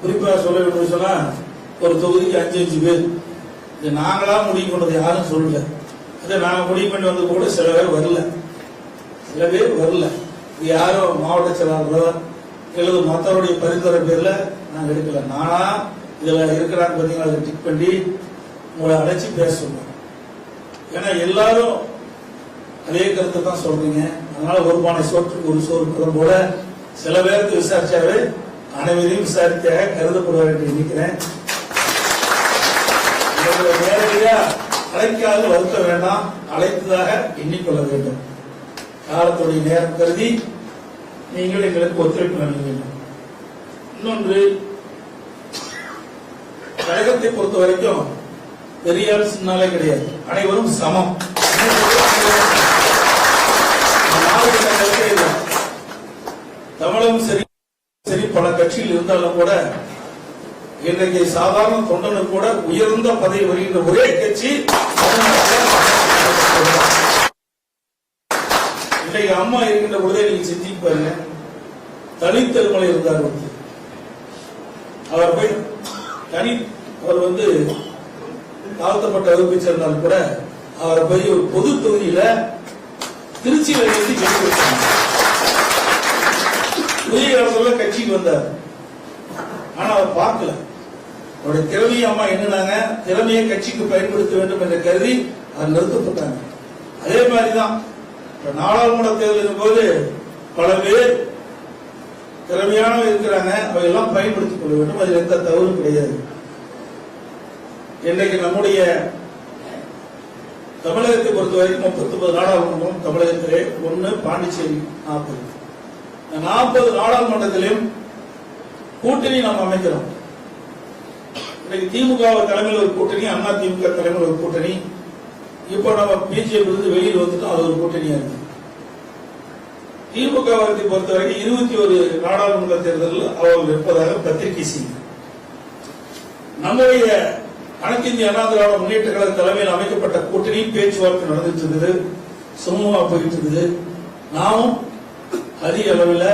குறிப்பாக சொல்ல வேண்டும் சொன்னா ஒரு தொகுதிக்கு அஞ்சு அஞ்சு பேர். இது நாங்களா முடிவு பண்ணது யாரும் சொல்லல. அது நாங்க முடிவு பண்ணி வந்த கூட சில பேர் வரல. சில பேர் வரல. இது யாரும் மாவட்ட செயலாளரோ அல்லது மற்றவருடைய பரிந்துரை பேர்ல நாங்க எடுக்கல. நானா இதுல இருக்கிறாங்க பார்த்தீங்களா அதை டிக் பண்ணி உங்களை அழைச்சி பேச சொன்னோம். ஏன்னா எல்லாரும் அதே கருத்தை தான் சொல்றீங்க. அதனால ஒரு பானை சோற்றுக்கு ஒரு சோறு போல சில பேருக்கு விசாரிச்சாவே அனைவரையும் விசாரித்தாக கருதப்படுவார் என்று நினைக்கிறேன். நேரடியா அழைக்காது வருத்த வேண்டாம். அழைத்ததாக எண்ணிக்கொள்ள வேண்டும். காலத்துடைய நேரம் கருதி நீங்கள் எங்களுக்கு ஒத்துழைப்பு நல்க வேண்டும் இன்னொன்று கழகத்தை பொறுத்த வரைக்கும் பெரியார் சின்னாலே கிடையாது. அனைவரும் சமம். மாவட்டங்களுக்கு தமிழகம் சரி சரி பல கட்சியில் இருந்தாலும் கூட இன்றைக்கு சாதாரண தொண்டனு கூட உயர்ந்த பதவி வருகின்ற ஒரே கட்சி இன்றைக்கு அம்மா இருக்கின்ற பொழுதே நீங்க சிந்திச்சு பாருங்க. தனித்தன்மலை இருந்தார் வந்து அவர் போய் தனி அவர் வந்து தாழ்த்தப்பட்ட வகுப்பை சேர்ந்தாலும் கூட அவரை போய் ஒரு பொது தொகுதியில திருச்சியில இருந்து ஜெயிக்க வச்சாங்க உதய கட்சிக்கு வந்தார். ஆனா அவர் பார்க்கல. அவருடைய திறமையை அம்மா என்னன்னாங்க திறமையை கட்சிக்கு பயன்படுத்த வேண்டும் என்று கருதி அவர் நிறுத்தப்பட்டாங்க. அதே மாதிரிதான் இப்ப நாடாளுமன்ற தேர்தலின் போது பல பேர் திறமையானவங்க இருக்கிறாங்க. அவையெல்லாம் பயன்படுத்திக் கொள்ள வேண்டும். அதில் எந்த தவறும் கிடையாது. இன்றைக்கு நம்முடைய தமிழகத்தை பொறுத்தவரைக்கும் முப்பத்தி ஒன்பது நாடாளுமன்றம் தமிழகத்திலே ஒன்று பாண்டிச்சேரி நாற்பது. இந்த நாற்பது நாடாளுமன்றத்திலும் கூட்டணி நாம் அமைக்கிறோம். இன்னைக்கு திமுக தலைமையில் ஒரு கூட்டணி அண்ணா திமுக தலைமையில் ஒரு கூட்டணி. இப்போ நம்ம பிஜேபி இருந்து வெளியில் வந்துட்டோம் அது ஒரு கூட்டணியா இருக்கு. திமுக வரத்தை பொறுத்தவரைக்கும் இருபத்தி ஒரு நாடாளுமன்ற தேர்தலில் அவர்கள் இருப்பதாக பத்திரிகை செய்தி. நம்முடைய அனைத்திந்திய அண்ணா திராவிட முன்னேற்ற கழக தலைமையில் அமைக்கப்பட்ட கூட்டணி பேச்சுவார்த்தை நடந்துட்டு இருக்குது சுமூகமாக போயிட்டு இருக்குது நாமும் அதிக அளவில்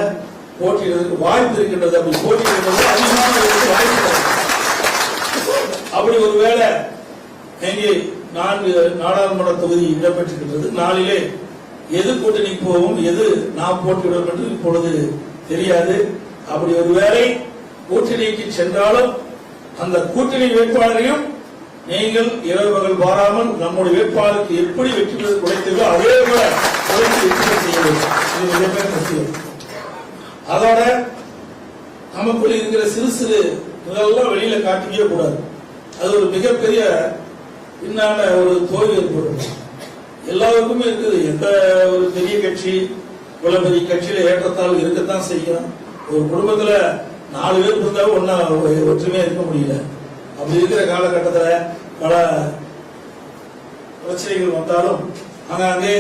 போட்டியிடுவதற்கு வாய்ப்பு இருக்கின்றது. அப்படி போட்டியிடுவது அதிகமான வாய்ப்பு அப்படி ஒருவேளை எங்கே நான்கு நாடாளுமன்ற தொகுதி இடம்பெற்றிருக்கின்றது. நாளிலே எது கூட்டணிக்கு போவோம் எது நாம் போட்டியிடுவோம் என்று இப்பொழுது தெரியாது. அப்படி ஒருவேளை கூட்டணிக்கு சென்றாலும் அந்த கூட்டணி வேட்பாளரையும் நீங்கள் இரவு பகல் பாராமல் நம்முடைய வேட்பாளருக்கு எப்படி வெற்றி பெற குறைத்தீர்களோ அதே போல குறைத்து வெற்றி பெற செய்ய வேண்டும் இது மிகப்பெரிய முக்கியம் அதோட நமக்குள் இருக்கிற சிறு சிறு இதெல்லாம் வெளியில காட்டிக்கவே கூடாது. அது ஒரு மிகப்பெரிய பின்னால ஒரு தோல்வி ஏற்படும். எல்லாருக்குமே இருக்குது. எந்த ஒரு பெரிய கட்சி இவ்வளவு பெரிய கட்சியில ஏற்றத்தால் இருக்கத்தான் செய்யும். ஒரு குடும்பத்துல நாலு பேர் இருந்தாலும் ஒன்னா ஒற்றுமையா இருக்க முடியல. அப்படி இருக்கிற காலகட்டத்துல பல பிரச்சனைகள் வந்தாலும் அங்கே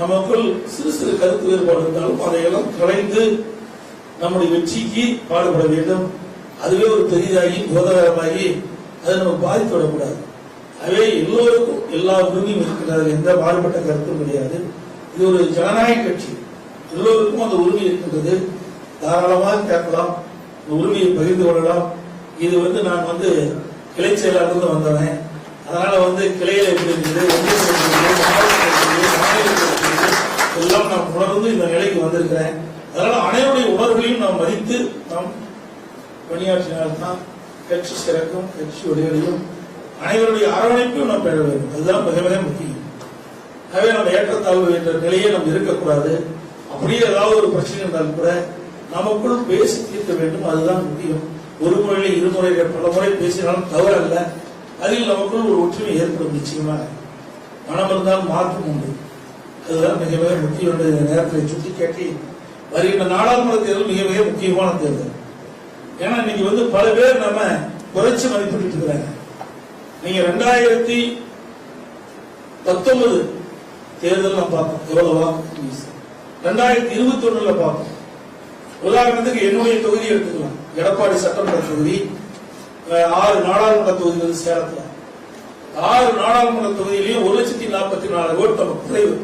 நமக்குள் சிறு சிறு கருத்து வேறுபாடு இருந்தாலும் அதையெல்லாம் கலைந்து நம்முடைய வெற்றிக்கு பாடுபட வேண்டும். அதுவே ஒரு பெரிதாகி போதகரமாகி அதை நம்ம பாதித்து விடக்கூடாது. எல்லோருக்கும் எல்லா உரிமையும் இருக்கிறது எந்த மாறுபட்ட கருத்தும் கிடையாது. இது ஒரு ஜனநாயக கட்சி. எல்லோருக்கும் அந்த உரிமை இருக்கின்றது. தாராளமாக கேட்கலாம். இந்த உரிமையை பகிர்ந்து கொள்ளலாம். இது வந்து நான் வந்து கிளை செயலாளர்ந்து வந்தவன் அதனால வந்து கிளையில எப்படி இருக்குது மாநிலத்தில் எல்லாம் நான் உணர்ந்து இந்த நிலைக்கு வந்திருக்கிறேன். அதனால அனைவருடைய உணர்வுகளையும் நாம் மதித்து நாம் பணியாற்றினால்தான் கட்சி சிறக்கும் கட்சி ஒளிகளையும் அனைவருடைய அரவணைப்பையும் நாம் பெற வேண்டும். அதுதான் மிக மிக முக்கியம். ஆகவே நம்ம ஏற்றத்தாழ்வு என்ற நிலையே நம்ம இருக்கக்கூடாது. அப்படியே ஏதாவது ஒரு பிரச்சனை இருந்தாலும் கூட நமக்குள் பேசி தீர்க்க வேண்டும். அதுதான் முக்கியம். ஒரு முறையில இருமுறை பல முறை பேசினாலும் தவறல்ல. அதில் நமக்குள் ஒரு ஒற்றுமை ஏற்படும் நிச்சயமாக மனம் இருந்தால் மாற்றம் உண்டு. அதுதான் மிக மிக முக்கிய நேரத்தை நேரத்தில் சுட்டி காட்டி வருகின்ற நாடாளுமன்ற தேர்தல் மிக மிக முக்கியமான தேர்தல். ஏன்னா இன்னைக்கு வந்து பல பேர் நம்ம குறைச்சி மதிப்பிட்டு இருக்கிறாங்க. நீங்க ரெண்டாயிரத்தி பத்தொன்பது தேர்தல் நான் பார்த்தோம் எவ்வளவு வாக்கு ரெண்டாயிரத்தி இருபத்தி ஒண்ணுல பார்த்தோம் உதாரணத்துக்கு என்னுடைய தொகுதி எடுத்துக்கலாம். எடப்பாடி சட்டமன்ற தொகுதி ஆறு நாடாளுமன்ற தொகுதிகள் சேலத்தில் ஆறு நாடாளுமன்ற தொகுதியிலையும் ஒரு லட்சத்தி நாற்பத்தி நாலு ஓட்டு நமக்கு குறைவு.